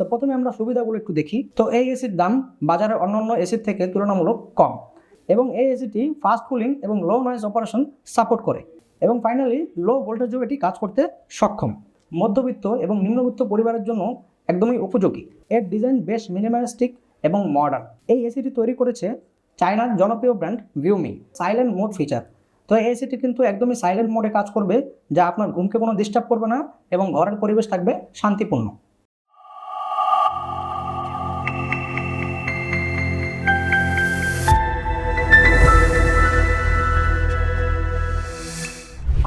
তো প্রথমে আমরা সুবিধাগুলো একটু দেখি। তো এই এসির দাম বাজারের অন্যান্য এসির থেকে তুলনামূলক কম এবং এই এসিটি ফাস্ট কুলিং এবং লো নয়েজ অপারেশন সাপোর্ট করে এবং ফাইনালি লো ভোল্টেজেও এটি কাজ করতে সক্ষম। মধ্যবিত্ত এবং নিম্নবিত্ত পরিবারের জন্য একদমই উপযোগী। এর ডিজাইন বেশ মিনিমালিস্টিক এবং মডার্ন এই এসিটি তৈরি করেছে চায়নার জনপ্রিয় brand Viomi silent mode feature তো এই এসিটি কিন্তু একদমই সাইলেন্ট মোডে কাজ করবে, যা আপনার ঘুমকে কোনো ডিস্টার্ব করবে না এবং ঘরের পরিবেশ থাকবে শান্তিপূর্ণ।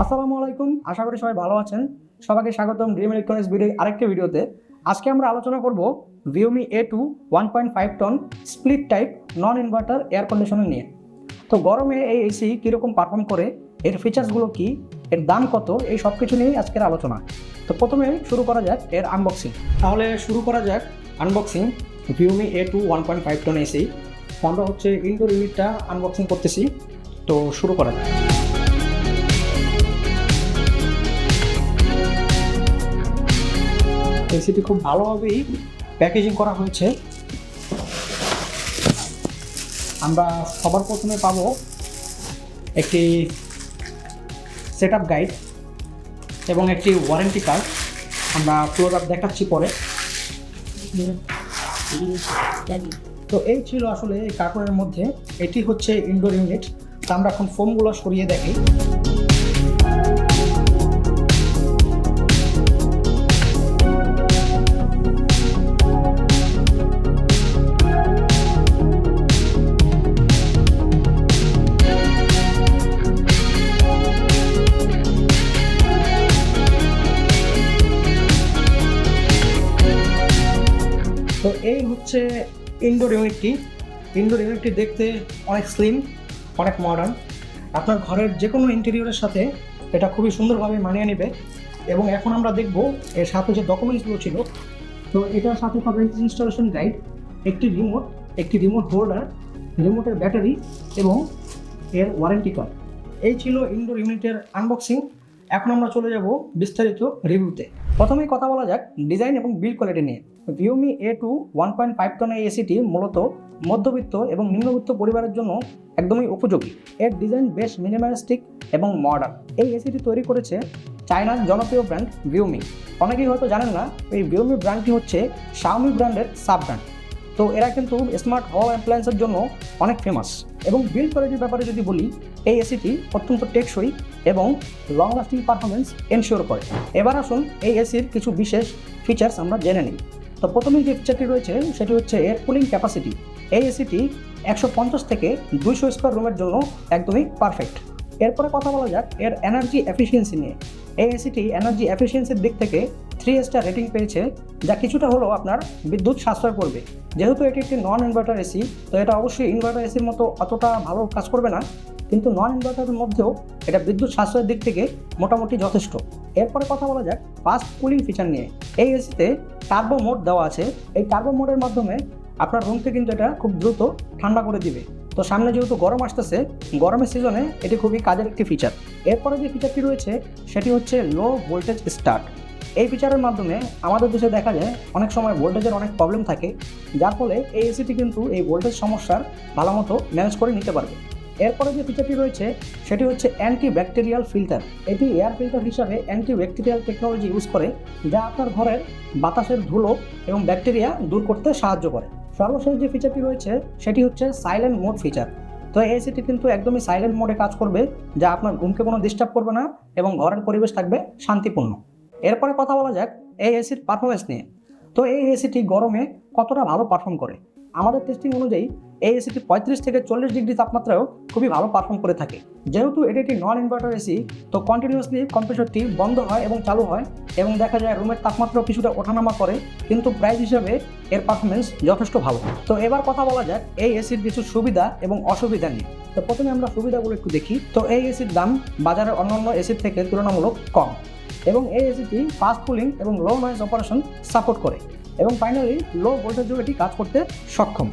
আসসালামু আলাইকুম। আশা করি সবাই ভালো আছেন। সবাইকে স্বাগতম ড্রিম ইলেকট্রনিক্স ভিডিও আরেকটি ভিডিওতে। আজকে আমরা আলোচনা করব Viomi A two one point five ton split type non inverter air conditioner নিয়ে। তো গরমে এই এসি কীরকম পারফর্ম করে? এর ফিচার্সগুলো কি? এর দাম কত? এই সব কিছু নিয়েই আজকের আলোচনা। তো প্রথমে শুরু করা যাক এর আনবক্সিং তাহলে শুরু করা যাক unboxing Viomi A two one point five ton AC আমরা হচ্ছে ইনডোর ইউনিটটা আনবক্সিং করতেছি। তো শুরু করা যাক। এসিটি খুব ভালোভাবেই প্যাকেজিং করা হয়েছে। আমরা সবার প্রথমে পাবো একটি সেট আপ গাইড এবং একটি ওয়ারেন্টি কার্ড আমরা আপ দেখাচ্ছি পরে। তো এই ছিল আসলে কার্টুনের মধ্যে। এটি হচ্ছে ইনডোর ইউনিট তা আমরা এখন ফোমগুলো সরিয়ে দেখি। হচ্ছে ইনডোর ইউনিটটি ইনডোর ইউনিটটি দেখতে অনেক স্লিম অনেক মডার্ন আপনার ঘরের যে কোনো ইন্টেরিয়রের সাথে এটা খুবই সুন্দরভাবে মানিয়ে নেবে। এবং এখন আমরা দেখব এর সাথে যে ডকুমেন্টসগুলো ছিল, তো এটার সাথে পাবে ইনস্টলেশন গাইড একটি রিমোট একটি রিমোট হোল্ডার রিমোটের ব্যাটারি এবং এর ওয়ারেন্টি কার্ড এই ছিল ইনডোর ইউনিটের আনবক্সিং এখন আমরা চলে যাব বিস্তারিত রিভিউতে প্রথমেই কথা বলা যাক ডিজাইন এবং বিল কোয়ালিটি নিয়ে। Viomi A two one point five টনের এসিটি মূলত মধ্যবিত্ত এবং নিম্নবিত্ত পরিবারের জন্য একদমই উপযোগী। এর ডিজাইন বেশ মিনিমালিস্টিক এবং মডার্ন এই এসিটি তৈরি করেছে চায়নার জনপ্রিয় ব্র্যান্ড ভিওমি অনেকেই হয়তো জানেন না, এই ভিওমি ব্র্যান্ডটি হচ্ছে শাওমি ব্র্যান্ডের সাব ব্র্যান্ড তো এরা কিন্তু স্মার্ট হোম অ্যাপ্লায়েন্সের জন্য অনেক ফেমাস এবং বিল্ড কোয়ালিটির ব্যাপারে যদি বলি, এই এসিটি অত্যন্ত টেকসই এবং লং লাস্টিং পারফরমেন্স এনশিওর করে। এবার আসুন এই এসির কিছু বিশেষ ফিচার্স আমরা জেনে নিই। তো প্রথমেই যে ফিচারটি রয়েছে, সেটি হচ্ছে এয়ার কুলিং ক্যাপাসিটি এই এসিটি একশো পঞ্চাশ থেকে দুইশো স্কোয়ার রুমের জন্য একদমই পারফেক্ট এরপরে কথা বলা যাক এর এনার্জি এফিসিয়েন্সি নিয়ে। এই এসিটি এনার্জি এফিসিয়েন্সির দিক থেকে থ্রি স্টার রেটিং পেয়েছে, যা কিছুটা হলেও আপনার বিদ্যুৎ সাশ্রয় করবে। যেহেতু এটি একটি নন ইনভার্টার এসি তো এটা অবশ্যই ইনভার্টার এসির মতো অতটা ভালো কাজ করবে না। কিন্তু নন ইনভার্টারের মধ্যেও এটা বিদ্যুৎ সাশ্রয়ের দিক থেকে মোটামুটি যথেষ্ট। এরপরে কথা বলা যাক ফাস্ট কুলিং ফিচার নিয়ে। এই এসিতে টার্বো মোড দেওয়া আছে। এই টার্বো মোডের মাধ্যমে আপনার রুমকে কিন্তু এটা খুব দ্রুত ঠান্ডা করে দিবে। তো সামনে যেহেতু গরম আসতেছে, গরমের সিজনে এটি খুবই কাজের একটি ফিচার এরপরে যে ফিচারটি রয়েছে, সেটি হচ্ছে লো ভোল্টেজ স্টার্ট এই ফিচারের মাধ্যমে আমাদের দেশে দেখা যায় অনেক সময় ভোল্টেজের অনেক প্রবলেম থাকে, যার ফলে এই এসিটি কিন্তু এই ভোল্টেজ সমস্যার ভালো মতো ম্যানেজ করে নিতে পারবে। এরপরে যে ফিচারটি রয়েছে, সেটি হচ্ছে অ্যান্টি ব্যাকটেরিয়াল ফিল্টার এটি এয়ার ফিল্টার হিসাবে অ্যান্টি ব্যাকটেরিয়াল টেকনোলজি ইউজ করে, যা আপনার ঘরের বাতাসের ধুলো এবং ব্যাকটেরিয়া দূর করতে সাহায্য করে। সর্বশেষ যে ফিচারটি রয়েছে, সেটি হচ্ছে সাইলেন্ট মোড ফিচার তো এই এসিটি কিন্তু একদমই সাইলেন্ট মোডে কাজ করবে, যা আপনার ঘুমকে কোনো ডিস্টার্ব করবে না এবং ঘরের পরিবেশ থাকবে শান্তিপূর্ণ। এরপরে কথা বলা যাক এই এসির পারফরমেন্স নিয়ে। তো এই এসিটি গরমে কতটা ভালো পারফর্ম করে? আমাদের টেস্টিং অনুযায়ী এই এসিটি পঁয়ত্রিশ থেকে চল্লিশ ডিগ্রি তাপমাত্রায়ও খুবই ভালো পারফর্ম করে থাকে। যেহেতু এটি একটি নন ইনভার্টার এসি তো কন্টিনিউয়াসলি কম্প্রেসরটি বন্ধ হয় এবং চালু হয় এবং দেখা যায় রুমের তাপমাত্রা কিছুটা ওঠানামা করে, কিন্তু প্রাইস হিসাবে এর পারফরমেন্স যথেষ্ট ভালো। তো এবার কথা বলা যাক এই এসির কিছু সুবিধা এবং অসুবিধা নিয়ে। তো প্রথমে আমরা সুবিধাগুলো একটু দেখি। তো এই এসির দাম বাজারের অন্যান্য এসির থেকে তুলনামূলক কম। এবং এই এসিটি ফাস্ট কুলিং এবং লো নয়েজ অপারেশন সাপোর্ট করে। এবং ফাইনালি লো ভোল্টেজেও এটি কাজ করতে সক্ষম।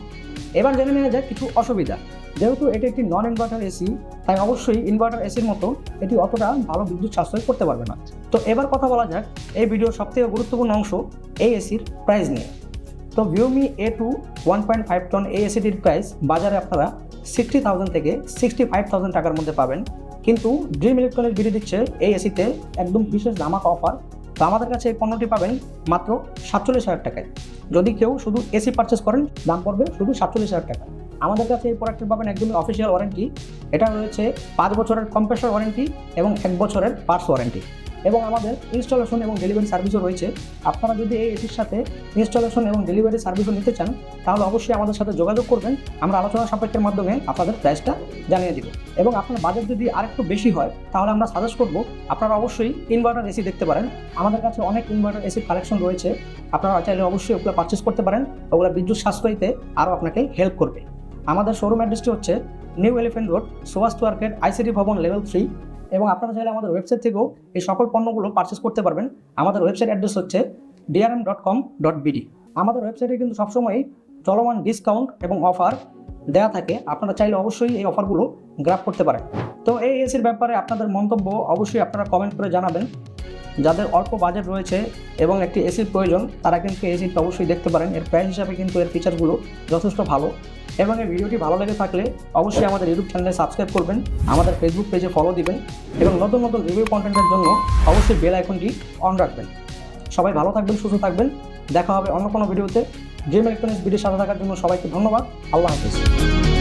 এবার জেনে নেওয়া যায় কিছু অসুবিধা। যেহেতু এটি একটি নন ইনভার্টার এসি তাই অবশ্যই ইনভার্টার এসির মতো এটি অতটা ভালো বিদ্যুৎ সাশ্রয় করতে পারবে না। তো এবার কথা বলা যাক এই ভিডিওর সবথেকে গুরুত্বপূর্ণ অংশ এই এসির প্রাইস নিয়ে। তো Viomi A two one point five ton এই এসিটির প্রাইস বাজারে আপনারা সিক্সটি থাউজেন্ড থেকে সিক্সটি ফাইভ থাউজেন্ড টাকার মধ্যে পাবেন। কিন্তু ড্রিম ইলেকট্রনিক ভিডিও দিচ্ছে এই এসিতে একদম বিশেষ ধামাকা অফার তো আমাদের কাছে এই পণ্যটি পাবেন মাত্র সাতচল্লিশ হাজার টাকায়। যদি কেউ শুধু এসি পারচেস করেন, দাম পড়বে শুধু সাতচল্লিশ হাজার টাকা। আমাদের কাছে এই প্রোডাক্টটি পাবেন একদমই অফিসিয়াল ওয়ারেন্টি এটা রয়েছে পাঁচ বছরের কম্প্রেসর ওয়ারেন্টি এবং এক বছরের পার্টস ওয়ারেন্টি এবং আমাদের ইনস্টলেশন এবং ডেলিভারি সার্ভিসও রয়েছে। আপনারা যদি এই এসির সাথে ইনস্টলেশন এবং ডেলিভারি সার্ভিসও নিতে চান, তাহলে অবশ্যই আমাদের সাথে যোগাযোগ করবেন। আমরা আলোচনা সাপেক্ষের মাধ্যমে আপনাদের প্রাইসটা জানিয়ে দিব। এবং আপনার বাজেট যদি আরেকটু বেশি হয়, তাহলে আমরা সাজেস্ট করব, আপনারা অবশ্যই ইনভার্টার এসি দেখতে পারেন। আমাদের কাছে অনেক ইনভার্টার এসির কালেকশন রয়েছে। আপনারা চাইলে অবশ্যই ওগুলো পারচেস করতে পারেন। ওগুলো বিদ্যুৎ সাশ্রয়ীতে আরও আপনাকে হেল্প করবে। আমাদের শোরুম অ্যাড্রেসটি হচ্ছে New Elephant Road Subhash Market ICT Bhaban level three এবং আপনারা চাইলে আমাদের ওয়েবসাইট থেকেও এই সকল পণ্যগুলো পারচেস করতে পারবেন। আমাদের ওয়েবসাইট অ্যাড্রেস হচ্ছে DRM dot com dot BD আমাদের ওয়েবসাইটে কিন্তু সবসময়ই চলমান ডিসকাউন্ট এবং অফার দেওয়া থাকে। আপনারা চাইলে অবশ্যই এই অফারগুলো গ্রাফ করতে পারেন। তো এই এসির ব্যাপারে আপনাদের মন্তব্য অবশ্যই আপনারা কমেন্ট করে জানাবেন। যাদের অল্প বাজেট রয়েছে এবং একটি এসির প্রয়োজন, তারা কিন্তু এসিটা অবশ্যই দেখতে পারেন। এর প্রাইস হিসাবে কিন্তু এর ফিচারগুলো যথেষ্ট ভালো। এবং এই ভিডিওটি ভালো লেগে থাকলে অবশ্যই আমাদের ইউটিউব চ্যানেলে সাবস্ক্রাইব করবেন, আমাদের ফেসবুক পেজে ফলো দিবেন এবং নতুন নতুন রিভিউ কন্টেন্টের জন্য অবশ্যই বেল আইকনটি অন রাখবেন। সবাই ভালো থাকবেন, সুস্থ থাকবেন। দেখা হবে অন্য কোনো ভিডিওতে ড্রিম ইলেকট্রনিক্স ভিডিও সাথে থাকার জন্য সবাইকে ধন্যবাদ। আল্লাহ হাফিজ।